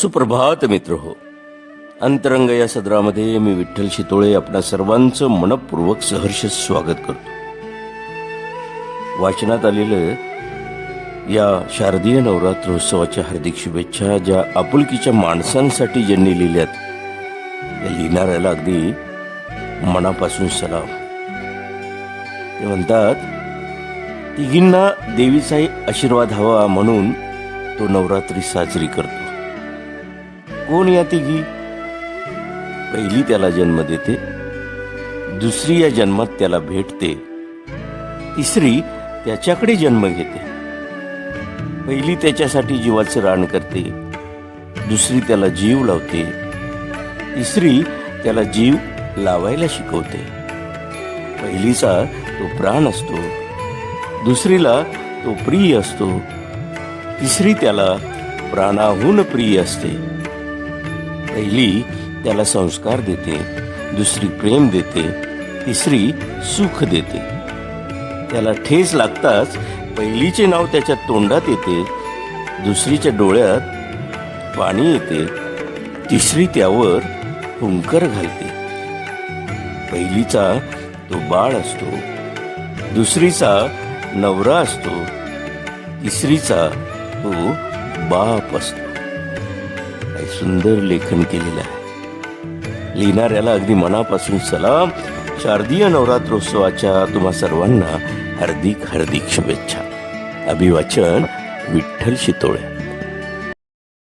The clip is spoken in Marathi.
सुप्रभात मित्र हो. अंतरंग या सदरामध्ये मी विठ्ठल शितोळे आपणा सर्वांचं मनपूर्वक सहर्ष स्वागत करतो. वाचनात आलेलं या शारदीय नवरात्रोत्सवाच्या हार्दिक शुभेच्छा ज्या आपुलकीच्या माणसांसाठी ज्यांनी लिहिल्यात त्या लिहिणाऱ्याला अगदी मनापासून सलाम. ते म्हणतात तिघींना देवीचाही आशीर्वाद हवा म्हणून तो नवरात्री साजरी करतो. कोण या तिघी? पहिली त्याला जन्म देते दुसरी या जन्मात त्याला भेटते तिसरी त्याच्याकडे जन्म घेते. पहिली त्याच्यासाठी जीवाचं रान करते दुसरी त्याला जीव लावते तिसरी त्याला जीव लावायला शिकवते. पहिलीचा तो प्राण असतो दुसरीला तो प्रिय असतो तिसरी त्याला प्राणाहून प्रिय असते. पहिली त्याला संस्कार देते दुसरी प्रेम देते तिसरी सुख देते. त्याला ठेस लागताच पहिलीचे नाव त्याच्या तोंडात येते दुसरीच्या डोळ्यात पाणी येते तिसरी त्यावर हुंकर घालते. पहिलीचा तो बाळ असतो दुसरीचा नवरा असतो तिसरीचा तो बाप असतो. काय सुंदर लेखन केलेलं आहे. लिहिणाऱ्याला अगदी मनापासून सलाम. शारदीय नवरात्रोत्सवाच्या तुम्हा सर्वांना हार्दिक हार्दिक शुभेच्छा. अभिवाचन विठ्ठल शितोळे.